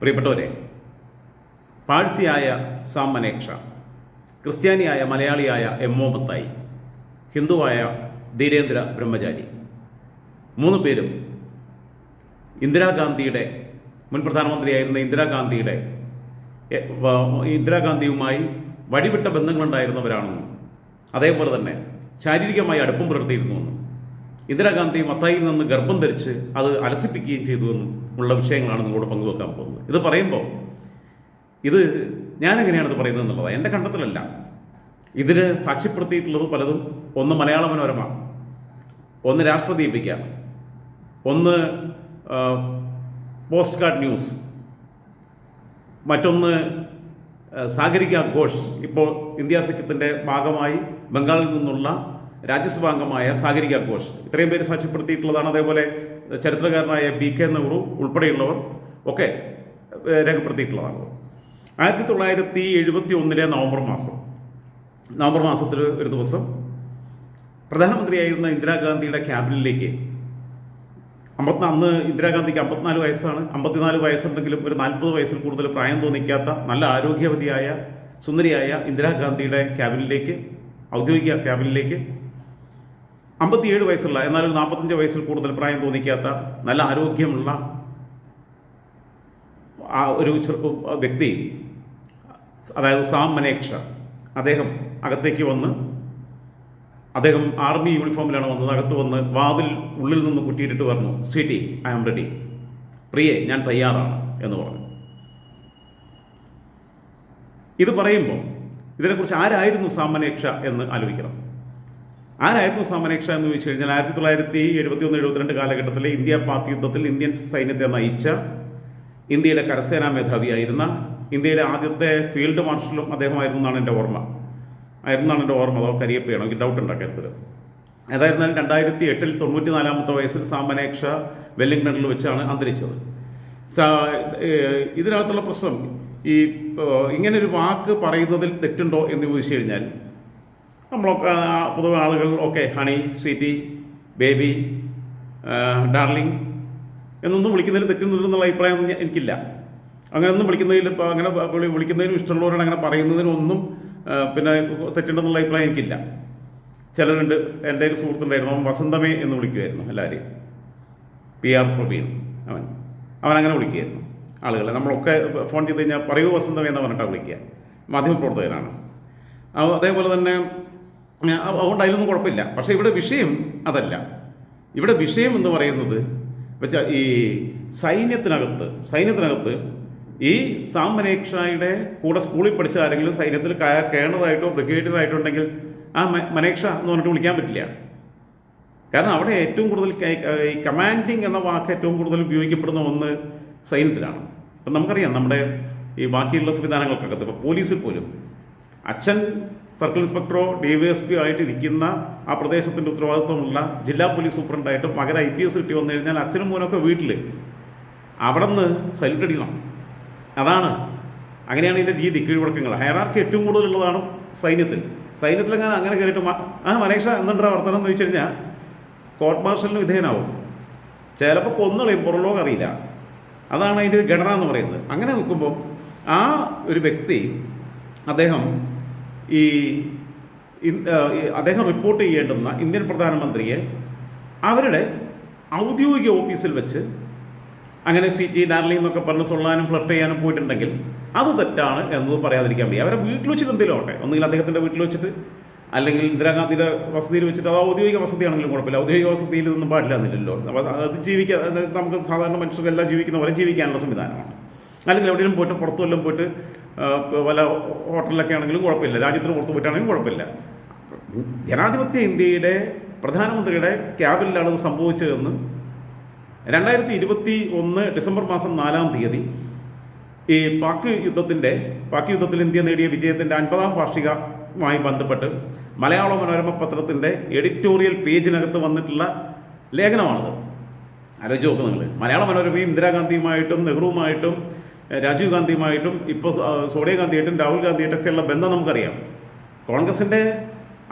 പ്രിയപ്പെട്ടവരെ പാഴ്സിയായ സാം മനേക്ഷ ക്രിസ്ത്യാനിയായ മലയാളിയായ എം. ഒ മത്തായി ഹിന്ദുവായ ധീരേന്ദ്ര ബ്രഹ്മചാരി മൂന്ന് പേരും ഇന്ദിരാഗാന്ധിയുടെ മുൻ പ്രധാനമന്ത്രിയായിരുന്ന ഇന്ദിരാഗാന്ധിയുടെ ഇന്ദിരാഗാന്ധിയുമായി വഴിവിട്ട ബന്ധങ്ങളുണ്ടായിരുന്നവരാണെന്നും അതേപോലെ തന്നെ ശാരീരികമായി അടുപ്പം പുലർത്തിയിരുന്നുവെന്നും ഇന്ദിരാഗാന്ധി മത്തായിൽ നിന്ന് ഗർഭം ധരിച്ച് അത് അലസിപ്പിക്കുകയും ചെയ്തുവെന്നും ഉള്ള വിഷയങ്ങളാണ് നിങ്ങളോട് പങ്കുവെക്കാൻ പോകുന്നത്. ഇത് പറയുമ്പോൾ ഇത് ഞാനെങ്ങനെയാണ് ഇത് പറയുന്നത് എന്നുള്ളത് എന്റെ കണ്ടെത്തലല്ല. ഇതിന് സാക്ഷ്യപ്പെടുത്തിയിട്ടുള്ളത് പലതും ഒന്ന് മലയാള മനോരമ ഒന്ന് രാഷ്ട്രദീപിക ഒന്ന് പോസ്റ്റ് കാർഡ് ന്യൂസ് മറ്റൊന്ന് സാഗരിക ഘോഷ്. ഇപ്പോൾ ഇന്ത്യ സഖ്യത്തിന്റെ ഭാഗമായി ബംഗാളിൽ നിന്നുള്ള രാജ്യസഭാ അംഗമായ സാഗരിക ഘോഷ്. ഇത്രയും പേര് സാക്ഷ്യപ്പെടുത്തിയിട്ടുള്ളതാണ് അതേപോലെ ചരിത്രകാരനായ ബി കെ നെഹ്റു ഉൾപ്പെടെയുള്ളവർ ഒക്കെ രേഖപ്പെടുത്തിയിട്ടുള്ളതാണ്. ആയിരത്തി തൊള്ളായിരത്തി എഴുപത്തി ഒന്നിലെ നവംബർ മാസം. നവംബർ മാസത്തിൽ ഒരു ദിവസം പ്രധാനമന്ത്രിയായിരുന്ന ഇന്ദിരാഗാന്ധിയുടെ ക്യാബിനിലേക്ക് അമ്പത്തി അന്ന് ഇന്ദിരാഗാന്ധിക്ക് അമ്പത്തിനാല് വയസ്സാണ്. അമ്പത്തിനാല് വയസ്സുണ്ടെങ്കിലും ഒരു നാൽപ്പത് വയസ്സിൽ കൂടുതൽ പ്രായം തോന്നിക്കാത്ത നല്ല ആരോഗ്യവതിയായ സുന്ദരിയായ ഇന്ദിരാഗാന്ധിയുടെ ക്യാബിനിലേക്ക് ഔദ്യോഗിക ക്യാബിനിലേക്ക് അമ്പത്തിയേഴ് വയസ്സുള്ള എന്നാൽ ഒരു നാൽപ്പത്തഞ്ച് വയസ്സിൽ കൂടുതൽ പ്രായം തോന്നിക്കാത്ത നല്ല ആരോഗ്യമുള്ള ആ ഒരു വ്യക്തി അതായത് സാം മനേക്ഷ അദ്ദേഹം അകത്തേക്ക് വന്ന് അദ്ദേഹം ആർമി യൂണിഫോമിലാണ് വന്നത് അകത്ത് വന്ന് വാതിൽ ഉള്ളിൽ നിന്ന് കുട്ടിയിട്ടിട്ട് പറഞ്ഞു സ്വീറ്റി ഐ ആം റെഡി. പ്രിയെ ഞാൻ തയ്യാറാണ് എന്ന് പറഞ്ഞു. ഇത് പറയുമ്പോൾ ഇതിനെക്കുറിച്ച് ആരായിരുന്നു സാമനേക്ഷ എന്ന് ആലോചിക്കണം. ആരായിരുന്നു സമരക്ഷ എന്ന് ചോദിച്ചു കഴിഞ്ഞാൽ ആയിരത്തി തൊള്ളായിരത്തി എഴുപത്തി ഒന്ന് എഴുപത്തിരണ്ട് കാലഘട്ടത്തിലെ ഇന്ത്യ പാക് യുദ്ധത്തിൽ ഇന്ത്യൻ സൈന്യത്തെ നയിച്ച ഇന്ത്യയുടെ കരസേനാ മേധാവിയായിരുന്ന ഇന്ത്യയിലെ ആദ്യത്തെ ഫീൽഡ് മാർഷലും അദ്ദേഹമായിരുന്നു എന്നാണ് എന്റെ ഓർമ്മ. ആയിരുന്നാണ് എന്റെ ഓർമ്മ അതോ കരിയപ്പയാണോ? എനിക്ക് ഡൗട്ട് ഉണ്ട് അക്കാര്യത്തിൽ ഏതായിരുന്നാലും രണ്ടായിരത്തി എട്ടിൽ തൊണ്ണൂറ്റി നാലാമത്തെ വയസ്സിൽ സാമനേക്ഷ വെല്ലിംഗ്ടണിൽ വെച്ചാണ് അന്തരിച്ചത്. ഇതിനകത്തുള്ള പ്രശ്നം ഈ ഇങ്ങനെ ഒരു വാക്ക് പറയുന്നതിൽ തെറ്റുണ്ടോ എന്ന് ചോദിച്ചു കഴിഞ്ഞാൽ നമ്മളൊക്കെ പൊതുവെ ആളുകൾ okay honey sweetie baby darling എന്നൊന്നും വിളിക്കുന്നതിൽ തെറ്റുന്നുണ്ടെന്നുള്ള അഭിപ്രായം ഒന്നും എനിക്കില്ല. അങ്ങനെയൊന്നും വിളിക്കുന്നതിൽ ഇപ്പോൾ അങ്ങനെ വിളി- വിളിക്കുന്നതിനും ഇഷ്ടമുള്ളവരോട് അങ്ങനെ പറയുന്നതിനൊന്നും ഒന്നും പിന്നെ തെറ്റുണ്ടെന്നുള്ള അഭിപ്രായം എനിക്കില്ല. ചിലരുണ്ട് എന്റെ ഒരു സുഹൃത്തുണ്ടായിരുന്നു അവൻ വസന്തമേ എന്ന് വിളിക്കുമായിരുന്നു എല്ലാവരെയും. പി ആർ പ്രവീൺ അവൻ അവൻ അങ്ങനെ വിളിക്കുമായിരുന്നു ആളുകളെ. നമ്മളൊക്കെ ഫോൺ ചെയ്ത് കഴിഞ്ഞാൽ പറയൂ വസന്തമേ എന്ന് പറഞ്ഞിട്ടാണ് വിളിക്കുക. മാധ്യമപ്രവർത്തകരാണ് അതേപോലെ തന്നെ അതുകൊണ്ട് അതിലൊന്നും കുഴപ്പമില്ല. പക്ഷേ ഇവിടെ വിഷയം അതല്ല. ഇവിടെ വിഷയം എന്ന് പറയുന്നത് വെച്ചാൽ ഈ സൈന്യത്തിനകത്ത് സൈന്യത്തിനകത്ത് ഈ സാമനേക്ഷയുടെ കൂടെ സ്കൂളിൽ പഠിച്ച ആരെങ്കിലും സൈന്യത്തിൽ കേണറായിട്ടോ ബ്രിഗേഡിയറായിട്ടോ ഉണ്ടെങ്കിൽ ആ മനേക്ഷ എന്ന് പറഞ്ഞിട്ട് വിളിക്കാൻ പറ്റില്ല. കാരണം അവിടെ ഏറ്റവും കൂടുതൽ ഈ കമാൻഡിങ് എന്ന വാക്ക് ഏറ്റവും കൂടുതൽ ഉപയോഗിക്കപ്പെടുന്ന ഒന്ന് സൈന്യത്തിലാണ്. ഇപ്പം നമുക്കറിയാം നമ്മുടെ ഈ ബാക്കിയുള്ള സംവിധാനങ്ങൾക്കകത്ത് ഇപ്പോൾ പോലീസിൽ പോലും അച്ഛൻ സർക്കിൾ ഇൻസ്പെക്ടറോ ഡി വൈ എസ് പി ആയിട്ട് ഇരിക്കുന്ന ആ പ്രദേശത്തിന്റെ ഉത്തരവാദിത്വമുള്ള ജില്ലാ പോലീസ് സൂപ്രണ്ടായിട്ട് മകൻ ഐ പി എസ് കിട്ടി വന്നു കഴിഞ്ഞാൽ അച്ഛനും മോനൊക്കെ വീട്ടിൽ അവിടെ നിന്ന് സല്യൂട്ട് അടിക്കണം. അതാണ് അങ്ങനെയാണ് ഇതിന്റെ രീതി കീഴ്വഴക്കങ്ങൾ. ഹയറാർക്ക് ഏറ്റവും കൂടുതലുള്ളതാണ് സൈന്യത്തിൽ. സൈന്യത്തിൽ അങ്ങനെ കയറിയിട്ട് ആ മനേഷ എന്തുണ്ടാ വർത്തനം എന്ന് ചോദിച്ചു കഴിഞ്ഞാൽ കോർട്ട് മാർഷലിന് വിധേയനാവും. ചിലപ്പോൾ കൊന്നുകളയും പുറലോകം അറിയില്ല. അതാണ് അതിന്റെ ഒരു ഘടന എന്ന് പറയുന്നത്. അങ്ങനെ നിൽക്കുമ്പോൾ ആ ഒരു വ്യക്തി അദ്ദേഹം ഈ അദ്ദേഹം റിപ്പോർട്ട് ചെയ്യേണ്ടുന്ന ഇന്ത്യൻ പ്രധാനമന്ത്രിയെ അവരുടെ ഔദ്യോഗിക ഓഫീസിൽ വെച്ച് അങ്ങനെ സി ടി ഡാർലിംഗ് എന്നൊക്കെ പറഞ്ഞ് സൊള്ളാനും ഫ്ലർട്ട് ചെയ്യാനും പോയിട്ടുണ്ടെങ്കിൽ അത് തെറ്റാണ് എന്നത് പറയാതിരിക്കാൻ വയ്യ. അവരെ വീട്ടിൽ വെച്ചിട്ട് എന്തെങ്കിലും ആവട്ടെ. ഒന്നുകിൽ അദ്ദേഹത്തിന്റെ വീട്ടിൽ വെച്ചിട്ട് അല്ലെങ്കിൽ ഇന്ദിരാഗാന്ധിയുടെ വസതിയിൽ വെച്ചിട്ട് അത് ഔദ്യോഗിക വസതിയാണെങ്കിലും കുഴപ്പമില്ല. ഔദ്യോഗിക വസതിയിൽ നിന്നും പാടില്ല എന്നില്ലല്ലോ. അത് ജീവിക്കാൻ നമുക്ക് സാധാരണ മനുഷ്യർക്കെല്ലാം ജീവിക്കുന്ന പോലെ ജീവിക്കാനുള്ള സംവിധാനമാണ്. അല്ലെങ്കിൽ എവിടെയെങ്കിലും പോയിട്ട് പുറത്തു വല്ലതും പോയിട്ട് വല്ല ഹോട്ടലിലൊക്കെ ആണെങ്കിലും കുഴപ്പമില്ല. രാജ്യത്തിന് പുറത്ത് പോയിട്ടാണെങ്കിലും കുഴപ്പമില്ല. ജനാധിപത്യ ഇന്ത്യയുടെ പ്രധാനമന്ത്രിയുടെ ക്യാബിനിലാണ് ഇത് സംഭവിച്ചതെന്ന് രണ്ടായിരത്തി ഇരുപത്തി ഒന്ന് ഡിസംബർ മാസം നാലാം തീയതി ഈ പാക് യുദ്ധത്തിന്റെ പാക് യുദ്ധത്തിൽ ഇന്ത്യ നേടിയ വിജയത്തിന്റെ അൻപതാം വാർഷികമായി ബന്ധപ്പെട്ട് മലയാള മനോരമ പത്രത്തിന്റെ എഡിറ്റോറിയൽ പേജിനകത്ത് വന്നിട്ടുള്ള ലേഖനമാണത്. ആലോചിച്ച് നോക്ക് നിങ്ങൾ മലയാള മനോരമയും ഇന്ദിരാഗാന്ധിയുമായിട്ടും നെഹ്റുവുമായിട്ടും രാജീവ് ഗാന്ധിയുമായിട്ടും ഇപ്പോൾ സോണിയാഗാന്ധിയായിട്ടും രാഹുൽ ഗാന്ധിയായിട്ടൊക്കെയുള്ള ബന്ധം നമുക്കറിയാം. കോൺഗ്രസിന്റെ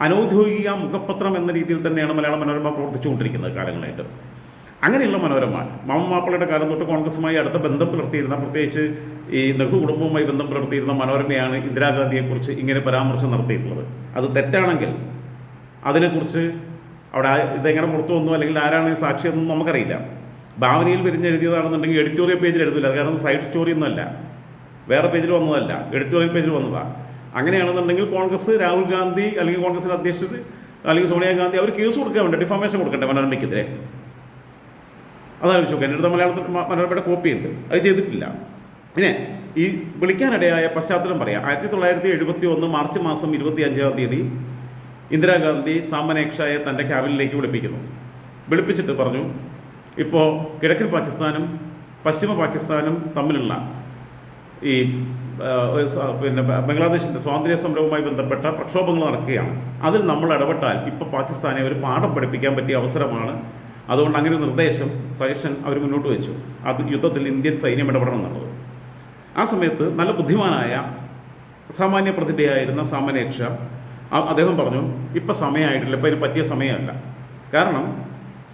അനൗദ്യോഗിക മുഖപത്രം എന്ന രീതിയിൽ തന്നെയാണ് മലയാള മനോരമ പ്രവർത്തിച്ചുകൊണ്ടിരിക്കുന്നത് കാലങ്ങളായിട്ട്. അങ്ങനെയുള്ള മനോരമ മാമ മാപ്പിളയുടെ കാലം തൊട്ട് കോൺഗ്രസുമായി അടുത്ത ബന്ധം പുലർത്തിയിരുന്ന പ്രത്യേകിച്ച് ഈ നെഹ്റു കുടുംബവുമായി ബന്ധം പുലർത്തിയിരുന്ന മനോരമയാണ് ഇന്ദിരാഗാന്ധിയെക്കുറിച്ച് ഇങ്ങനെ പരാമർശം നടത്തിയിട്ടുള്ളത്. അത് തെറ്റാണെങ്കിൽ അതിനെക്കുറിച്ച് അവിടെ ഇതെങ്ങനെ പുറത്തു വന്നു അല്ലെങ്കിൽ ആരാണ് സാക്ഷി എന്നൊന്നും നമുക്കറിയില്ല. ഭാവനയിൽ വിരിഞ്ഞെഴുതിയതാണെന്നുണ്ടെങ്കിൽ എഡിറ്റോറിയൽ പേജിൽ എഴുതില്ല അത് കാരണം സൈഡ് സ്റ്റോറി ഒന്നുമല്ല വേറെ പേജിൽ വന്നതല്ല. എഡിറ്റോറിയൽ പേജിൽ വന്നതാണ് അങ്ങനെയാണെന്നുണ്ടെങ്കിൽ കോൺഗ്രസ് രാഹുൽ ഗാന്ധി അല്ലെങ്കിൽ കോൺഗ്രസിന്റെ അധ്യക്ഷർ അല്ലെങ്കിൽ സോണിയാഗാന്ധി അവർ കേസ് കൊടുക്കാൻ വേണ്ടി ഡിഫാമേഷൻ കൊടുക്കണ്ടേ മനോരമയ്ക്കെതിരെ? അതാണ് ചോദിക്കുക എന്റെ അടുത്ത് മലയാളത്തിൽ മനോരമയുടെ കോപ്പിയുണ്ട് അത് ചെയ്തിട്ടില്ല. പിന്നെ ഈ വിളിക്കാനിടയായ പശ്ചാത്തലം പറയാം. ആയിരത്തി തൊള്ളായിരത്തി എഴുപത്തി ഒന്ന് മാർച്ച് മാസം ഇരുപത്തി അഞ്ചാം തീയതി ഇന്ദിരാഗാന്ധി സാമനേക്ഷയെ തന്റെ ക്യാബിനിലേക്ക് വിളിപ്പിക്കുന്നു. വിളിപ്പിച്ചിട്ട് പറഞ്ഞു ഇപ്പോൾ കിഴക്കൻ പാകിസ്ഥാനും പശ്ചിമ പാകിസ്ഥാനും തമ്മിലുള്ള ഈ പിന്നെ ബംഗ്ലാദേശിന്റെ സ്വാതന്ത്ര്യ സമരവുമായി ബന്ധപ്പെട്ട പ്രക്ഷോഭങ്ങൾ നടക്കുകയാണ്. അതിൽ നമ്മൾ ഇടപെട്ടാൽ ഇപ്പോൾ പാകിസ്ഥാനെ ഒരു പാഠം പഠിപ്പിക്കാൻ പറ്റിയ അവസരമാണ്. അതുകൊണ്ട് അങ്ങനെ നിർദ്ദേശം സജഷൻ അവർ മുന്നോട്ട് വെച്ചു. അത് യുദ്ധത്തിൽ ഇന്ത്യൻ സൈന്യം ഇടപെടണം എന്നുള്ളത്. ആ സമയത്ത് നല്ല ബുദ്ധിമാനായ സാമാന്യ പ്രതിഭയായിരുന്ന സാമാന്യക്ഷ അദ്ദേഹം പറഞ്ഞു ഇപ്പം സമയമായിട്ടില്ല ഇപ്പം ഇതിന് പറ്റിയ സമയമല്ല. കാരണം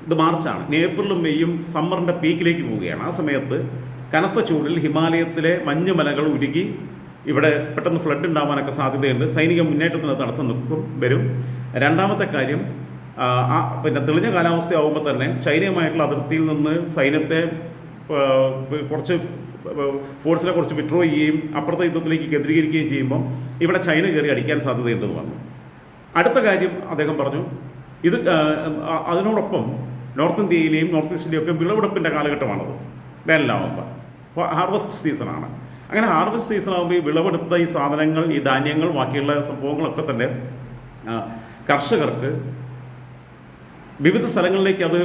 ഇത് മാർച്ചാണ്. ഇനി ഏപ്രിലും മെയ്യും സമ്മറിന്റെ പീക്കിലേക്ക് പോവുകയാണ്. ആ സമയത്ത് കനത്ത ചൂടിൽ ഹിമാലയത്തിലെ മഞ്ഞുമലകൾ ഉരുകി ഇവിടെ പെട്ടെന്ന് ഫ്ലഡ് ഉണ്ടാവാനൊക്കെ സാധ്യതയുണ്ട്. സൈനിക മുന്നേറ്റത്തിന് തടസ്സം നിൽക്കും വരും. രണ്ടാമത്തെ കാര്യം പിന്നെ തെളിഞ്ഞ കാലാവസ്ഥയാവുമ്പോൾ തന്നെ ചൈനയുമായിട്ടുള്ള അതിർത്തിയിൽ നിന്ന് സൈന്യത്തെ കുറച്ച് ഫോഴ്സിനെ കുറച്ച് വിഡ്രോ ചെയ്യുകയും അപ്പുറത്തെ യുദ്ധത്തിലേക്ക് കേന്ദ്രീകരിക്കുകയും ചെയ്യുമ്പോൾ ഇവിടെ ചൈന കയറി അടിക്കാൻ സാധ്യതയുണ്ടെന്ന് പറഞ്ഞു. അടുത്ത കാര്യം അദ്ദേഹം പറഞ്ഞു. ഇത് അതിനോടൊപ്പം നോർത്ത് ഇന്ത്യയിലെയും നോർത്ത് ഈസ്റ്റിന്റെയും ഒക്കെ വിളവെടുപ്പിന്റെ കാലഘട്ടമാണത്. വേനലാവുമ്പോൾ അപ്പോൾ ഹാർവസ്റ്റ് സീസണാണ്. അങ്ങനെ ഹാർവസ്റ്റ് സീസൺ ആകുമ്പോൾ ഈ വിളവെടുത്ത ഈ സാധനങ്ങൾ ഈ ധാന്യങ്ങൾ ബാക്കിയുള്ള സംഭവങ്ങളൊക്കെ തന്നെ കർഷകർക്ക് വിവിധ സ്ഥലങ്ങളിലേക്ക് അത്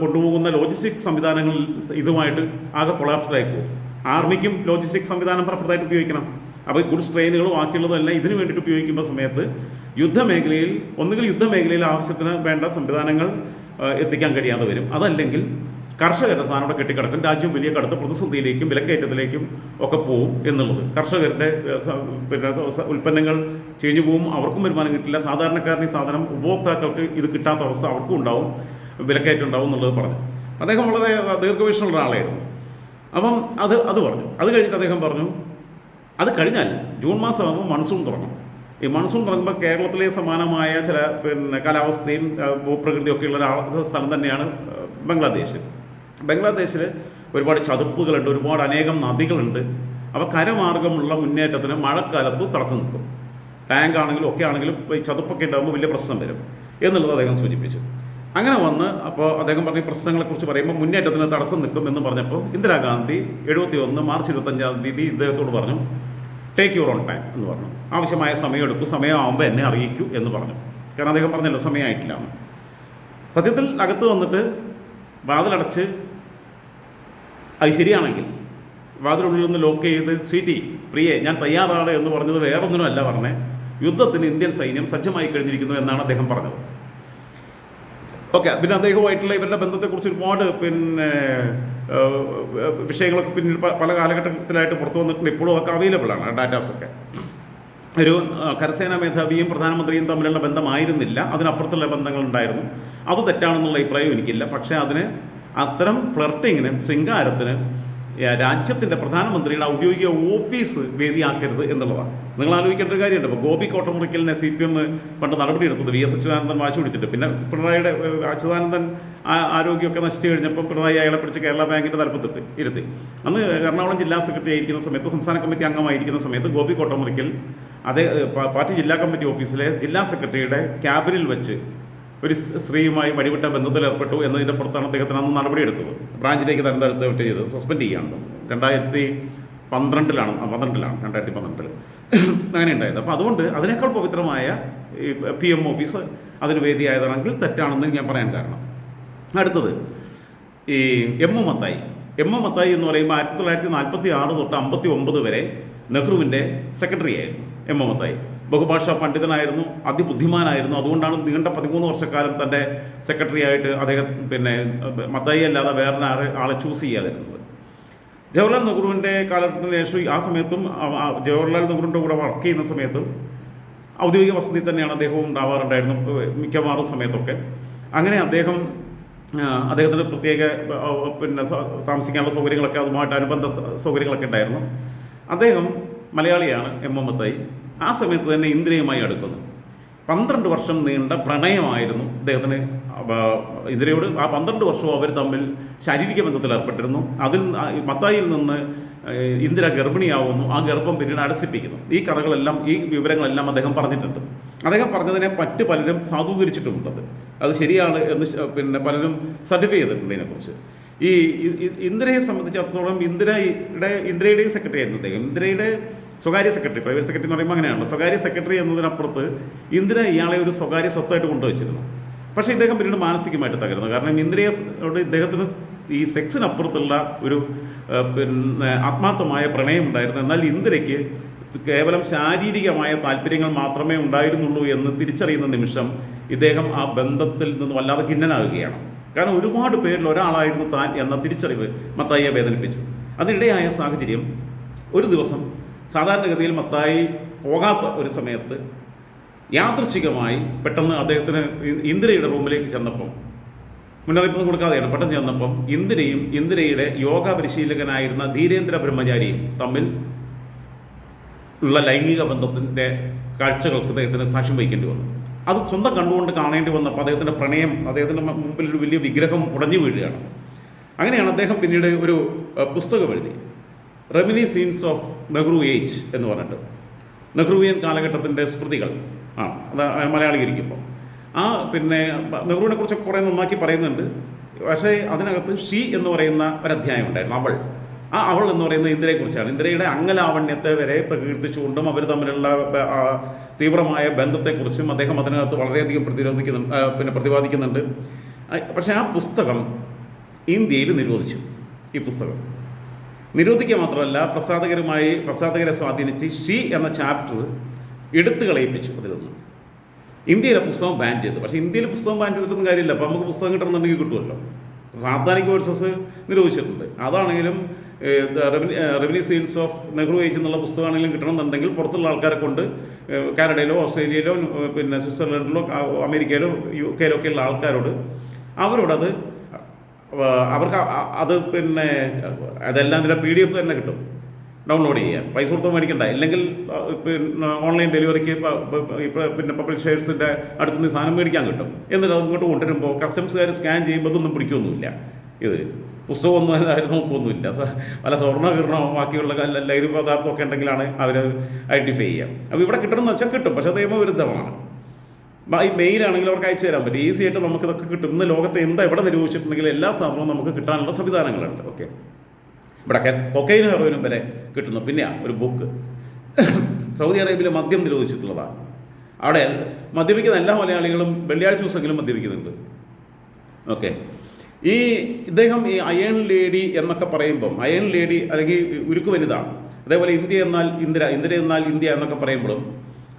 കൊണ്ടുപോകുന്ന ലോജിസ്റ്റിക് സംവിധാനങ്ങൾ ഇതുമായിട്ട് ആകെ കൊളാപ്സ്ഡായി പോകും. ആർമിക്കും ലോജിസ്റ്റിക് സംവിധാനം പ്രപ്രദായിട്ട് ഉപയോഗിക്കണം. അപ്പോൾ ഗുഡ്സ് ട്രെയിനുകളും ബാക്കിയുള്ളതെല്ലാം ഇതിനു വേണ്ടിയിട്ട് ഉപയോഗിക്കുമ്പോൾ സമയത്ത് യുദ്ധമേഖലയിൽ ഒന്നുകിൽ യുദ്ധമേഖലയിൽ ആവശ്യത്തിന് വേണ്ട സംവിധാനങ്ങൾ എത്തിക്കാൻ കഴിയാതെ വരും. അതല്ലെങ്കിൽ കർഷകരുടെ സാധനം അവിടെ കെട്ടിക്കിടക്കും. രാജ്യം വലിയ കടുത്ത പ്രതിസന്ധിയിലേക്കും വിലക്കയറ്റത്തിലേക്കും ഒക്കെ പോവും എന്നുള്ളത്. കർഷകരുടെ പിന്നെ ഉൽപ്പന്നങ്ങൾ ചേഞ്ച് പോവും. അവർക്കും വരുമാനം കിട്ടില്ല. സാധാരണക്കാരന് സാധനം ഉപഭോക്താക്കൾക്ക് ഇത് കിട്ടാത്ത അവസ്ഥ അവർക്കും ഉണ്ടാവും. വിലക്കയറ്റം ഉണ്ടാവും എന്നുള്ളത് പറഞ്ഞു. അദ്ദേഹം വളരെ ദീർഘവീക്ഷണമുള്ള ഒരാളായിരുന്നു. അപ്പം അത് അത് പറഞ്ഞു. അത് കഴിഞ്ഞിട്ട് അദ്ദേഹം പറഞ്ഞു അത് കഴിഞ്ഞാൽ ജൂൺ മാസമാകുമ്പോൾ മൺസൂൺ തുടങ്ങും. ഈ മൺസൂൺ തുടങ്ങുമ്പോൾ കേരളത്തിലെ സമാനമായ ചില പിന്നെ കാലാവസ്ഥയും ആ, ഭൂപ്രകൃതിയും ഉള്ള ഒരു സ്ഥലം തന്നെയാണ് ബംഗ്ലാദേശ്. ബംഗ്ലാദേശിൽ ഒരുപാട് ചതുപ്പുകളുണ്ട് ഒരുപാട് അനേകം നദികളുണ്ട്. അവ കരമാർഗമുള്ള മുന്നേറ്റത്തിന് മഴക്കാലത്ത് തടസ്സം നിൽക്കും. ടാങ്ക് ആണെങ്കിലും ഒക്കെ ആണെങ്കിലും ഈ ചതുപ്പൊക്കെ ഉണ്ടാകുമ്പോൾ വലിയ പ്രശ്നം വരും എന്നുള്ളത് അദ്ദേഹം സൂചിപ്പിച്ചു. അങ്ങനെ വന്ന് അപ്പോൾ അദ്ദേഹം പറഞ്ഞ പ്രശ്നങ്ങളെക്കുറിച്ച് പറയുമ്പോൾ മുന്നേറ്റത്തിന് തടസ്സം നിൽക്കും എന്ന് പറഞ്ഞപ്പോൾ ഇന്ദിരാഗാന്ധി എഴുപത്തി ഒന്ന് മാർച്ച് ഇരുപത്തഞ്ചാം തീയതി ഇദ്ദേഹത്തോട് പറഞ്ഞു ടേക്ക് യുവർ ഓൺ ടൈം എന്ന് പറഞ്ഞു. ആവശ്യമായ സമയം എടുക്കൂ സമയമാകുമ്പോൾ എന്നെ അറിയിക്കൂ എന്ന് പറഞ്ഞു. കാരണം അദ്ദേഹം പറഞ്ഞല്ലോ സമയമായിട്ടില്ല എന്ന്. സത്യത്തിൽ അകത്ത് വന്നിട്ട് വാതിലടച്ച് അത് ശരിയാണെങ്കിൽ വാതിലുള്ളിൽ നിന്ന് ലോക്ക് ചെയ്ത് സ്വീറ്റി പ്രിയെ ഞാൻ തയ്യാറാണ് എന്ന് പറഞ്ഞത് വേറൊന്നിനും അല്ല പറഞ്ഞേ. യുദ്ധത്തിന് ഇന്ത്യൻ സൈന്യം സജ്ജമായി കഴിഞ്ഞിരിക്കുന്നു എന്നാണ് അദ്ദേഹം പറഞ്ഞത്. ഓക്കെ പിന്നെ അദ്ദേഹവുമായിട്ടുള്ള ഇവരുടെ ബന്ധത്തെക്കുറിച്ച് ഒരുപാട് പിന്നെ വിഷയങ്ങളൊക്കെ പിന്നിൽ പല കാലഘട്ടത്തിലായിട്ട് പുറത്തു വന്നിട്ടുണ്ട്. ഇപ്പോഴും ഒക്കെ അവൈലബിൾ ആണ് ഡാറ്റാസൊക്കെ ഒരു കരസേനാ മേധാവിയും പ്രധാനമന്ത്രിയും തമ്മിലുള്ള ബന്ധമായിരുന്നില്ല. അതിനപ്പുറത്തുള്ള ബന്ധങ്ങളുണ്ടായിരുന്നു. അത് തെറ്റാണെന്നുള്ള അഭിപ്രായം എനിക്കില്ല. പക്ഷേ അതിന് അത്തരം ഫ്ലർട്ടിങ്ങിന് ശൃംഗാരത്തിന് രാജ്യത്തിന്റെ പ്രധാനമന്ത്രിയുടെ ഔദ്യോഗിക ഓഫീസ് വേദിയാക്കരുത് എന്നുള്ളതാണ്. നിങ്ങൾ ആലോചിക്കേണ്ട ഒരു കാര്യമുണ്ട്. ഇപ്പോൾ ഗോപി കോട്ടമുറിക്കലിനെ സി പി എം പണ്ട് നടപടിയെടുത്തത് വി എസ് അച്യുതാനന്ദൻ വാശി പിടിച്ചിട്ട്. പിന്നെ പിണറായിയുടെ അച്യുതാനന്ദൻ ആരോഗ്യമൊക്കെ നശിച്ചു കഴിഞ്ഞപ്പോൾ പിണറായി അയാളെ പിടിച്ച് കേരള ബാങ്കിന്റെ തലപ്പത്തിട്ട് ഇരുത്തി. അന്ന് എറണാകുളം ജില്ലാ സെക്രട്ടറി ആയിരിക്കുന്ന സമയത്ത് സംസ്ഥാന കമ്മിറ്റി അംഗമായിരിക്കുന്ന സമയത്ത് ഗോപി കോട്ടമുറിക്കൽ അതേ പാർട്ടി ജില്ലാ കമ്മിറ്റി ഓഫീസിലെ ജില്ലാ സെക്രട്ടറിയുടെ ക്യാബിനിൽ വെച്ച് ഒരു സ്ത്രീയുമായി വഴിവിട്ട ബന്ധത്തിൽ ഏർപ്പെട്ടു എന്നതിന്റെ പുറത്താണ് അദ്ദേഹത്തിന് അന്ന് നടപടിയെടുത്തത് ബ്രാഞ്ചിലേക്ക് തെരഞ്ഞെടുത്ത് ചെയ്ത് സസ്പെൻഡ് ചെയ്യുകയാണ്. രണ്ടായിരത്തി പന്ത്രണ്ടിലാണ് പന്ത്രണ്ടിലാണ് രണ്ടായിരത്തി പന്ത്രണ്ടിൽ അങ്ങനെ ഉണ്ടായത്. അപ്പോൾ അതുകൊണ്ട് അതിനേക്കാൾ പവിത്രമായ ഈ പി എം ഓഫീസ് അതിന് വേദിയായതാണെങ്കിൽ തെറ്റാണെന്ന് ഞാൻ പറയാൻ കാരണം. അടുത്തത് ഈ M A Mathai. M A Mathai എന്ന് പറയുമ്പോൾ ആയിരത്തി തൊള്ളായിരത്തി നാൽപ്പത്തി ആറ് തൊട്ട് അമ്പത്തി ഒമ്പത് വരെ നെഹ്റുവിന്റെ സെക്രട്ടറി ആയിരുന്നു എം എ മത്തായി. ബഹുഭാഷാ പണ്ഡിതനായിരുന്നു അതിബുദ്ധിമാനായിരുന്നു. അതുകൊണ്ടാണ് നീണ്ട പതിമൂന്ന് വർഷക്കാലം തന്റെ സെക്രട്ടറി ആയിട്ട് അദ്ദേഹം പിന്നെ മത്തായി അല്ലാതെ വേറെ ആളെ ആളെ ചൂസ് ചെയ്യാതിരുന്നത്. ജവഹർലാൽ നെഹ്റുവിന്റെ കാലഘട്ടത്തിന് ശേഷം ആ സമയത്തും ജവഹർലാൽ നെഹ്റുവിന്റെ കൂടെ വർക്ക് ചെയ്യുന്ന സമയത്തും ഔദ്യോഗിക വസതി തന്നെയാണ് അദ്ദേഹവും ഉണ്ടാവാറുണ്ടായിരുന്നു മിക്കവാറും സമയത്തൊക്കെ. അങ്ങനെ അദ്ദേഹം അദ്ദേഹത്തിന് പ്രത്യേക പിന്നെ താമസിക്കാനുള്ള സൗകര്യങ്ങളൊക്കെ അതുമായിട്ട് അനുബന്ധ സൗകര്യങ്ങളൊക്കെ ഉണ്ടായിരുന്നു. അദ്ദേഹം മലയാളിയാണ് എം എം മത്തായി. ആ സമയത്ത് തന്നെ ഇന്ദിരയുമായി അടുക്കുന്നു. പന്ത്രണ്ട് വർഷം നീണ്ട പ്രണയമായിരുന്നു അദ്ദേഹത്തിന്. ഇന്ദ്രയോട് ആ പന്ത്രണ്ട് വർഷവും അവർ തമ്മിൽ ശാരീരിക ബന്ധത്തിൽ ഏർപ്പെട്ടിരുന്നു. അതിൽ മത്തായിൽ നിന്ന് ഇന്ദിര ഗർഭിണിയാവുന്നു. ആ ഗർഭം പിന്നീട് അടസിപ്പിക്കുന്നു ഈ കഥകളെല്ലാം ഈ വിവരങ്ങളെല്ലാം അദ്ദേഹം പറഞ്ഞിട്ടുണ്ട്. അദ്ദേഹം പറഞ്ഞതിനെ മറ്റ് പലരും സാധൂകരിച്ചിട്ടുമുണ്ട് അത്. ശരിയാണ് എന്ന് പിന്നെ പലരും സർട്ടിഫൈ ചെയ്തിട്ടുണ്ട് ഇതിനെക്കുറിച്ച്. ഈ ഇന്ദിരയെ സംബന്ധിച്ചിടത്തോളം ഇന്ദിരയുടെ ഇന്ദിരയുടെയും സെക്രട്ടറി ആയിരുന്നു അദ്ദേഹം. ഇന്ദിരയുടെ സ്വകാര്യ സെക്രട്ടറി പ്രൈവറ്റ് സെക്രട്ടറി എന്ന് പറയുമ്പോൾ അങ്ങനെയാണ് സ്വകാര്യ സെക്രട്ടറി എന്നതിനപ്പുറത്ത് ഇന്ദിര ഇയാളെ ഒരു സ്വകാര്യ സ്വത്തായിട്ട് കൊണ്ടുവച്ചിരുന്നു. പക്ഷേ ഇദ്ദേഹം പിന്നീട് മാനസികമായിട്ട് തകരുന്നു. കാരണം ഇന്ദിരയോട് ഇദ്ദേഹത്തിന് ഈ സെക്സിനപ്പുറത്തുള്ള ഒരു പിന്നെ ആത്മാർത്ഥമായ പ്രണയം ഉണ്ടായിരുന്നു. എന്നാൽ ഇന്ദിരയ്ക്ക് കേവലം ശാരീരികമായ താല്പര്യങ്ങൾ മാത്രമേ ഉണ്ടായിരുന്നുള്ളൂ എന്ന് തിരിച്ചറിയുന്ന നിമിഷം ഇദ്ദേഹം ആ ബന്ധത്തിൽ നിന്ന് വല്ലാതെ ഖിന്നനാകുകയാണ്. കാരണം ഒരുപാട് പേരിൽ ഒരാളായിരുന്നു താൻ എന്ന തിരിച്ചറിവ് മത്തായിയെ വേദനിപ്പിച്ചു. അതിനിടെയായ സാഹചര്യം ഒരു ദിവസം സാധാരണഗതിയിൽ മത്തായി പോകാത്ത ഒരു സമയത്ത് യാദൃശികമായി പെട്ടെന്ന് അദ്ദേഹത്തിന് ഇന്ദിരയുടെ റൂമിലേക്ക് ചെന്നപ്പം മുന്നറിയിപ്പ് കൊടുക്കാതെയാണ് പെട്ടെന്ന് ചെന്നപ്പം ഇന്ദിരയും ഇന്ദിരയുടെ യോഗ പരിശീലകനായിരുന്ന ധീരേന്ദ്ര ബ്രഹ്മചാരിയും തമ്മിൽ ഉള്ള ലൈംഗിക ബന്ധത്തിന്റെ കാഴ്ചകൾക്ക് അദ്ദേഹത്തിന് സാക്ഷ്യം വഹിക്കേണ്ടി വന്നു. അത് സ്വന്തം കണ്ടുകൊണ്ട് കാണേണ്ടി വന്നപ്പോൾ അദ്ദേഹത്തിന്റെ പ്രണയം അദ്ദേഹത്തിന്റെ മുമ്പിൽ ഒരു വലിയ വിഗ്രഹം ഉടഞ്ഞു വീഴുകയാണ്. അങ്ങനെയാണ് അദ്ദേഹം പിന്നീട് ഒരു പുസ്തകം എഴുതി. Reminiscences of Nehru age എന്ന് പറഞ്ഞിട്ട്. നെഹ്റുവിയൻ കാലഘട്ടത്തിന്റെ സ്മൃതികൾ ആ അത് മലയാളീകരിക്കുമ്പോൾ ആ പിന്നെ നെഹ്റുവിനെ കുറിച്ച് കുറേ നന്നാക്കി പറയുന്നുണ്ട്. പക്ഷേ അതിനകത്ത് ഷീ എന്ന് പറയുന്ന ഒരു അധ്യായം ഉണ്ടായിരുന്നു അവൾ. ആ അവൾ എന്ന് പറയുന്നത് ഇന്ദിരയെക്കുറിച്ചാണ്. ഇന്ദിരയുടെ അംഗലാവണ്യത്തെ വരെ പ്രകീർത്തിച്ചുകൊണ്ടും അവർ തമ്മിലുള്ള തീവ്രമായ ബന്ധത്തെക്കുറിച്ചും അദ്ദേഹം അതിനകത്ത് വളരെയധികം പ്രതിരോധിക്കുന്നു പിന്നെ പ്രതിപാദിക്കുന്നുണ്ട്. പക്ഷേ ആ പുസ്തകം ഇന്ത്യയിൽ നിരോധിച്ചു ഈ പുസ്തകം. നിരോധിക്കുക മാത്രമല്ല പ്രസാദകരുമായി പ്രസാദകരെ സ്വാധീനിച്ച് ഷീ എന്ന ചാപ്റ്റർ എടുത്തു കളയിപ്പിച്ചു അതിൽ നിന്ന് ഇന്ത്യയിലെ പുസ്തകം ബാൻ ചെയ്തു. പക്ഷേ ഇന്ത്യയിൽ പുസ്തകം ബാൻ ചെയ്തിട്ടൊന്നും കാര്യമില്ല. അപ്പോൾ നമുക്ക് പുസ്തകം കിട്ടണമെന്നുണ്ടെങ്കിൽ കിട്ടുമല്ലോ. സാത്താനിക് വേഴ്സസ് നിരോധിച്ചിട്ടുണ്ട്. അതാണെങ്കിലും revenue sales of Nehru age എന്നുള്ള പുസ്തകമാണെങ്കിലും കിട്ടണമെന്നുണ്ടെങ്കിൽ പുറത്തുള്ള ആൾക്കാരെ കൊണ്ട് കാനഡയിലോ ഓസ്ട്രേലിയയിലോ പിന്നെ സ്വിറ്റ്സർലൻഡിലോ അമേരിക്കയിലോ യു കെയിലോ ഒക്കെയുള്ള ആൾക്കാരോട് അവരോടത് അവർക്ക് അത് പിന്നെ അതെല്ലാം ഇതിന്റെ പി ഡി എഫ് തന്നെ കിട്ടും. ഡൗൺലോഡ് ചെയ്യാൻ. പൈസ കൊടുത്ത് മേടിക്കണ്ട. ഇല്ലെങ്കിൽ പിന്നെ ഓൺലൈൻ ഡെലിവറിക്ക് പിന്നെ പബ്ലിഷേഴ്സിന്റെ അടുത്ത് നിന്ന് സാധനം മേടിക്കാൻ കിട്ടും. എന്നിട്ട് അത് ഇങ്ങോട്ട് കൊണ്ടുവരുമ്പോൾ കസ്റ്റംസുകാർ സ്കാൻ ചെയ്യുമ്പോൾ ഇതൊന്നും പിടിക്കൊന്നുമില്ല. ഇത് പുസ്തകമൊന്നും അതായത് നോക്കുമൊന്നുമില്ല പല സ്വർണ സ്വർണകിരണോ ബാക്കിയുള്ള ലഹരി പദാർത്ഥമൊക്കെ ഉണ്ടെങ്കിലാണ് അവർ ഐഡന്റിഫൈ ചെയ്യുക. അപ്പോൾ ഇവിടെ കിട്ടണമെന്ന് വെച്ചാൽ കിട്ടും. പക്ഷേ നിയമവിരുദ്ധമാണ് ഈ മെയിലാണെങ്കിൽ അവർക്ക് അയച്ചു തരാൻ പറ്റും. ഈസി ആയിട്ട് നമുക്ക് ഇതൊക്കെ കിട്ടും. ഇന്ന് ലോകത്തെ എന്താ എവിടെ നിരൂപിച്ചിട്ടുണ്ടെങ്കിൽ എല്ലാ സാധനവും നമുക്ക് കിട്ടാനുള്ള സംവിധാനങ്ങളുണ്ട്. ഓക്കെ ഇവിടെ കൊക്കൈനും ഹെറോയിനും വരെ കിട്ടുന്നു. പിന്നെ ഒരു ബുക്ക് സൗദി അറേബ്യയിൽ മദ്യം നിരോധിച്ചിട്ടുള്ളതാണ്. അവിടെ മദ്യപിക്കുന്ന എല്ലാ മലയാളികളും വെള്ളിയാഴ്ച ദിവസമെങ്കിലും മദ്യപിക്കുന്നുണ്ട്. ഓക്കെ ഈ ഇദ്ദേഹം ഈ അയൺ ലേഡി എന്നൊക്കെ പറയുമ്പം അയൺ ലേഡി അല്ലെങ്കിൽ ഉരുക്ക് വനിത അതേപോലെ ഇന്ത്യ എന്നാൽ ഇന്ദിര ഇന്ദിര എന്നാൽ ഇന്ത്യ എന്നൊക്കെ പറയുമ്പോഴും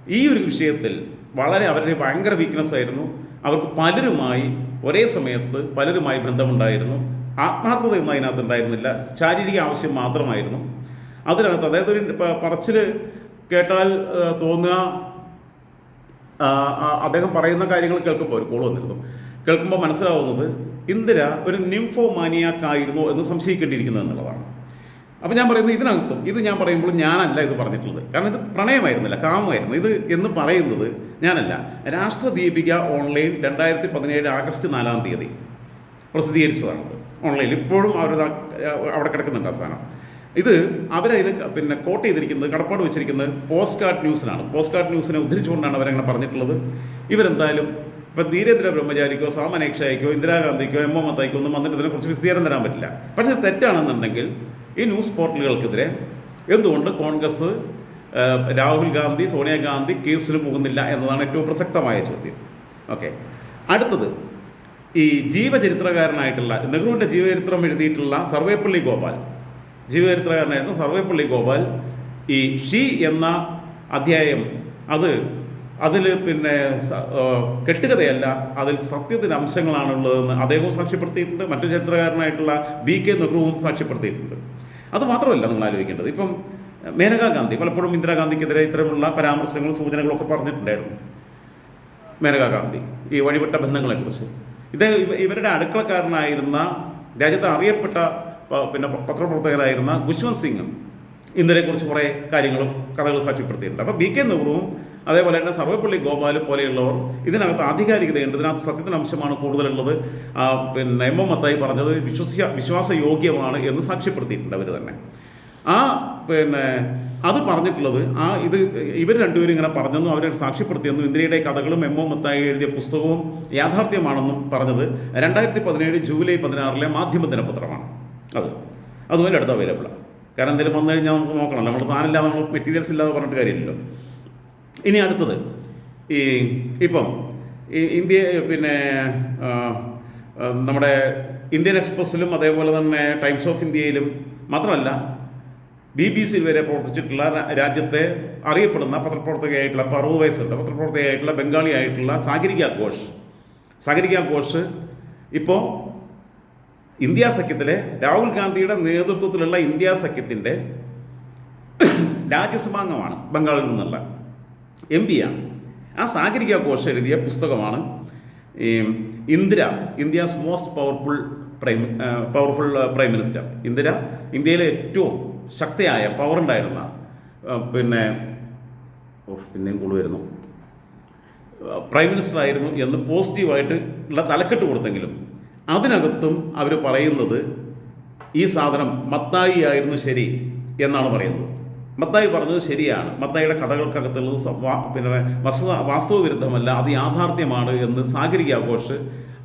ഈ ഒരു വിഷയത്തിൽ വളരെ അവരുടെ ഭയങ്കര വീക്ക്നെസ് ആയിരുന്നു. അവർക്ക് പലരുമായി ഒരേ സമയത്ത് പലരുമായി ബന്ധമുണ്ടായിരുന്നു. ആത്മാർത്ഥതയൊന്നും അതിനകത്ത് ഉണ്ടായിരുന്നില്ല. ശാരീരിക ആവശ്യം മാത്രമായിരുന്നു. അതിനകത്ത് അതായത് ഒരു പറച്ചിൽ കേട്ടാൽ തോന്നുക അദ്ദേഹം പറയുന്ന കാര്യങ്ങൾ കേൾക്കുമ്പോൾ ഒരു കോൾ വന്നിരുന്നു. കേൾക്കുമ്പോൾ മനസ്സിലാവുന്നത് ഇന്ദിര ഒരു നിംഫോ മാനിയാക്കായിരുന്നു എന്ന് സംശയിക്കേണ്ടിയിരിക്കുന്നു എന്നുള്ളതാണ്. അപ്പോൾ ഞാൻ പറയുന്നത് ഇതിനകത്തും ഇത് ഞാൻ പറയുമ്പോൾ ഞാനല്ല ഇത് പറഞ്ഞിട്ടുള്ളത്. കാരണം ഇത് പ്രണയമായിരുന്നില്ല കാമമായിരുന്നു. ഇത് എന്ന് പറയുന്നത് ഞാനല്ല. രാഷ്ട്രദീപിക ഓൺലൈൻ രണ്ടായിരത്തി പതിനേഴ് ആഗസ്റ്റ് നാലാം തീയതി പ്രസിദ്ധീകരിച്ചതാണത്. ഓൺലൈനിൽ ഇപ്പോഴും അവരത് അവിടെ കിടക്കുന്നുണ്ട് ആ സാധനം. ഇത് അവരതിന് പിന്നെ കോട്ട് ചെയ്തിരിക്കുന്നത് കടപ്പാട് വെച്ചിരിക്കുന്നത് പോസ്റ്റ് കാർഡ് ന്യൂസിനാണ് പോസ്റ്റ് കാർഡ് ന്യൂസിനെ ഉദ്ധരിച്ചുകൊണ്ടാണ് അവരങ്ങനെ പറഞ്ഞിട്ടുള്ളത്. ഇവരെന്തായാലും ഇപ്പം ധീരേന്ദ്ര ബ്രഹ്മചാരിക്കോ സാമനേക്ഷയ്ക്കോ ഇന്ദിരാഗാന്ധിക്കോ എം എം മത്തായിക്കോ ഒന്നും വന്നിട്ട് ഇതിനെക്കുറിച്ച് വിസ്തീരം തരാൻ പറ്റില്ല. പക്ഷേ തെറ്റാണെന്നുണ്ടെങ്കിൽ ഈ ന്യൂസ് പോർട്ടലുകൾക്കെതിരെ എന്തുകൊണ്ട് കോൺഗ്രസ് രാഹുൽ ഗാന്ധി സോണിയാഗാന്ധി കേസിൽ പോകുന്നില്ല എന്നതാണ് ഏറ്റവും പ്രസക്തമായ ചോദ്യം. ഓക്കെ. അടുത്തത് ഈ ജീവചരിത്രകാരനായിട്ടുള്ള നെഹ്റുവിന്റെ ജീവചരിത്രം എഴുതിയിട്ടുള്ള സർവേപ്പള്ളി ഗോപാൽ. ജീവചരിത്രകാരനായിരുന്നു സർവേപ്പള്ളി ഗോപാൽ. ഈ ഷീ എന്ന അധ്യായം അത് അതിൽ പിന്നെ കെട്ടുകഥയല്ല അതിൽ സത്യത്തിന്റെ അംശങ്ങളാണുള്ളതെന്ന് അദ്ദേഹവും സാക്ഷ്യപ്പെടുത്തിയിട്ടുണ്ട്. മറ്റു ചരിത്രകാരനായിട്ടുള്ള ബി കെ നെഹ്റുവും സാക്ഷ്യപ്പെടുത്തിയിട്ടുണ്ട്. അത് മാത്രമല്ല നിങ്ങൾ ആലോചിക്കേണ്ടത്. ഇപ്പം മേനകാ ഗാന്ധി പലപ്പോഴും ഇന്ദിരാഗാന്ധിക്കെതിരെ ഇത്തരമുള്ള പരാമർശങ്ങളും സൂചനകളും ഒക്കെ പറഞ്ഞിട്ടുണ്ടായിരുന്നു. മേനകാ ഗാന്ധി ഈ വഴിപെട്ട ബന്ധങ്ങളെക്കുറിച്ച്. ഇത് ഇവരുടെ അടുക്കളക്കാരനായിരുന്ന രാജ്യത്ത് അറിയപ്പെട്ട പിന്നെ പത്രപ്രവർത്തകരായിരുന്ന ഖുശ്വന്ത് സിംഗും ഇന്ദിരയെക്കുറിച്ച് കുറേ കാര്യങ്ങളും കഥകൾ സാക്ഷ്യപ്പെടുത്തിയിട്ടുണ്ട്. അപ്പോൾ ബി കെ നെഹ്റുവും അതേപോലെ തന്നെ സർവപ്പള്ളി ഗോപാലും പോലെയുള്ളവർ ഇതിനകത്ത് ആധികാരികതയുണ്ട് ഇതിനകത്ത് സത്യത്തിന്റെ അംശമാണ് കൂടുതലുള്ളത്. പിന്നെ എം എം മത്തായി പറഞ്ഞത് വിശ്വസിക്ക വിശ്വാസയോഗ്യമാണ് എന്ന് സാക്ഷ്യപ്പെടുത്തിയിട്ടുണ്ട് അവർ തന്നെ. ആ പിന്നെ അത് പറഞ്ഞിട്ടുള്ളത് ആ ഇത് ഇവർ രണ്ടുപേരും ഇങ്ങനെ പറഞ്ഞെന്നും അവരെ സാക്ഷ്യപ്പെടുത്തിയെന്നും ഇന്ദിരയുടെ കഥകളും എം ഒ മത്തായി എഴുതിയ പുസ്തകവും യാഥാർത്ഥ്യമാണെന്നും പറഞ്ഞത് രണ്ടായിരത്തി പതിനേഴ് ജൂലൈ പതിനാറിലെ മാധ്യമ ദിനപത്രമാണ്. അത്. അതുപോലെ അടുത്ത് അവൈലബിളാണ് കാരണം എന്തെങ്കിലും വന്നു കഴിഞ്ഞാൽ നമുക്ക് നോക്കണമല്ലോ നമ്മൾ താനില്ലാതെ നമ്മൾ മെറ്റീരിയൽസ് ഇല്ലാതെ പറഞ്ഞിട്ട് കാര്യമില്ലല്ലോ. ഇനി അടുത്തത്. ഈ ഇപ്പം ഇന്ത്യ പിന്നെ നമ്മുടെ ഇന്ത്യൻ എക്സ്പ്രസ്സിലും അതേപോലെ തന്നെ ടൈംസ് ഓഫ് ഇന്ത്യയിലും മാത്രമല്ല ബി ബി സിയിൽ വരെ പ്രവർത്തിച്ചിട്ടുള്ള രാജ്യത്തെ അറിയപ്പെടുന്ന പത്രപ്രവർത്തകയായിട്ടുള്ള ഇപ്പോൾ അറുപത് വയസ്സുള്ള പത്രപ്രവർത്തകയായിട്ടുള്ള ബംഗാളി ആയിട്ടുള്ള സാഗരിക ഘോഷ്. സാഗരിക ഘോഷ് ഇപ്പോൾ ഇന്ത്യ സഖ്യത്തിലെ രാഹുൽ ഗാന്ധിയുടെ നേതൃത്വത്തിലുള്ള ഇന്ത്യ സഖ്യത്തിന്റെ രാജ്യസഭാംഗമാണ് ബംഗാളിൽ നിന്നുള്ള. എം പിയാണ് ആ. സാഗരിക ഘോഷ എഴുതിയ പുസ്തകമാണ് Indira India's most powerful prime powerful prime minister Indira ഇന്ത്യയിലെ ഏറ്റവും ശക്തിയായ പവർ ഉണ്ടായിരുന്ന പിന്നെ പിന്നെയും കൂടു വരുന്നു. പ്രൈം മിനിസ്റ്റർ ആയിരുന്നു എന്ന് പോസിറ്റീവായിട്ട് ഉള്ള തലക്കെട്ട് കൊടുത്തെങ്കിലും അതിനകത്തും അവർ പറയുന്നത് ഈ സാധനം മത്തായി ആയിരുന്നു ശരി എന്നാണ് പറയുന്നത്. മത്തായി പറഞ്ഞത് ശരിയാണ്. മത്തായിയുടെ കഥകൾക്കകത്തുള്ളത് പിന്നെ വസ്തുത വാസ്തവവിരുദ്ധമല്ല അത് യാഥാർത്ഥ്യമാണ് എന്ന് സാഗരിക ആഘോഷ്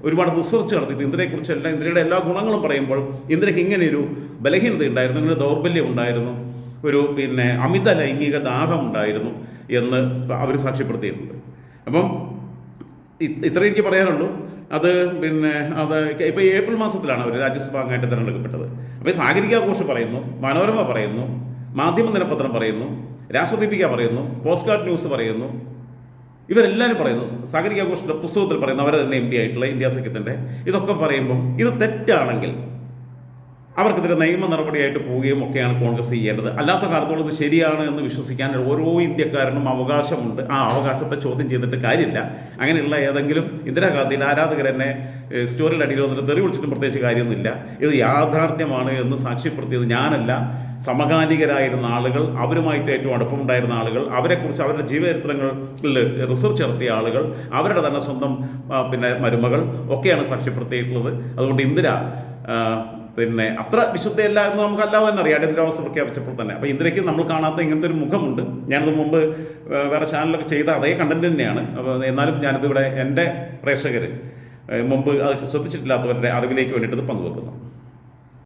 ഒരുപാട് റിസർച്ച് നടത്തിയിട്ട് ഇന്ദ്രയെക്കുറിച്ചെല്ലാം ഇന്ദിരയുടെ എല്ലാ ഗുണങ്ങളും പറയുമ്പോൾ ഇന്ദ്രയ്ക്ക് ഇങ്ങനെ ഒരു ബലഹീനത ഉണ്ടായിരുന്നു. ഇങ്ങനെ ദൗർബല്യം ഉണ്ടായിരുന്നു. ഒരു പിന്നെ അമിത ലൈംഗിക ദാഹം ഉണ്ടായിരുന്നു എന്ന് അവർ സാക്ഷ്യപ്പെടുത്തിയിട്ടുണ്ട്. അപ്പം ഇത്രയും എനിക്ക് പറയാനുള്ളൂ. അത് പിന്നെ അത് ഇപ്പോൾ ഏപ്രിൽ മാസത്തിലാണ് അവർ രാജ്യസഭ അംഗമായിട്ട് തിരഞ്ഞെടുക്കപ്പെട്ടത്. അപ്പോൾ സാഗരിക ഘോഷ് പറയുന്നു മനോരമ പറയുന്നു മാധ്യമ ദിനപത്രം പറയുന്നു രാഷ്ട്രദീപിക പറയുന്നു പോസ്റ്റ് കാർഡ് ന്യൂസ് പറയുന്നു. ഇവരെല്ലാവരും പറയുന്നു സാഗരിക ഘോഷിന്റെ പുസ്തകത്തിൽ പറയുന്നു അവരെ തന്നെ എം പി ആയിട്ടുള്ള ഇന്ത്യ സഖ്യത്തിന്റെ. ഇതൊക്കെ പറയുമ്പം ഇത് തെറ്റാണെങ്കിൽ അവർക്കെതിരെ നിയമ നടപടിയായിട്ട് പോവുകയും ഒക്കെയാണ് കോൺഗ്രസ് ചെയ്യേണ്ടത്. അല്ലാത്ത കാലത്തോളം ഇത് ശരിയാണ് എന്ന് വിശ്വസിക്കാൻ ഓരോ ഇന്ത്യക്കാരനും അവകാശമുണ്ട്. ആ അവകാശത്തെ ചോദ്യം ചെയ്തിട്ട് കാര്യമില്ല. അങ്ങനെയുള്ള ഏതെങ്കിലും ഇന്ദിരാഗാന്ധിയുടെ ഏഹ്, സ്റ്റോറിയുടെ അടിയിൽ വന്നിട്ട് തെറി വിളിച്ചിട്ടും പ്രത്യേകിച്ച് കാര്യമൊന്നുമില്ല. ഇത് യാഥാർത്ഥ്യമാണ് എന്ന് സാക്ഷ്യപ്പെടുത്തിയത് ഞാനല്ല. സമകാലികരായിരുന്ന ആളുകൾ അവരുമായിട്ട് ഏറ്റവും അടുപ്പമുണ്ടായിരുന്ന ആളുകൾ അവരെക്കുറിച്ച് അവരുടെ ജീവചരിത്രങ്ങളിൽ റിസർച്ച് നടത്തിയ ആളുകൾ അവരുടെ തന്നെ സ്വന്തം പിന്നെ മരുമകൾ ഒക്കെയാണ് സാക്ഷ്യപ്പെടുത്തിയിട്ടുള്ളത്. അതുകൊണ്ട് ഇന്ദിര പിന്നെ അത്ര വിശുദ്ധയല്ല എന്ന് നമുക്ക് അല്ലാതെ തന്നെ അറിയാം. അടിയന്തരാവസ്ഥ പ്രഖ്യാപിച്ചപ്പോൾ തന്നെ. അപ്പോൾ ഇന്ദിരയ്ക്ക് നമ്മൾ കാണാത്ത ഇങ്ങനത്തെ ഒരു മുഖമുണ്ട്. ഞാനത് മുമ്പ് വേറെ ചാനലൊക്കെ ചെയ്ത അതേ കണ്ടന്റ് തന്നെയാണ്. അപ്പോൾ എന്നാലും ഞാനിത് ഇവിടെ എന്റെ പ്രേക്ഷകർ മുമ്പ് അത് ശ്രദ്ധിച്ചിട്ടില്ലാത്തവരുടെ അറിവിലേക്ക് വേണ്ടിയിട്ട് ഇത് പങ്കുവെക്കുന്നു.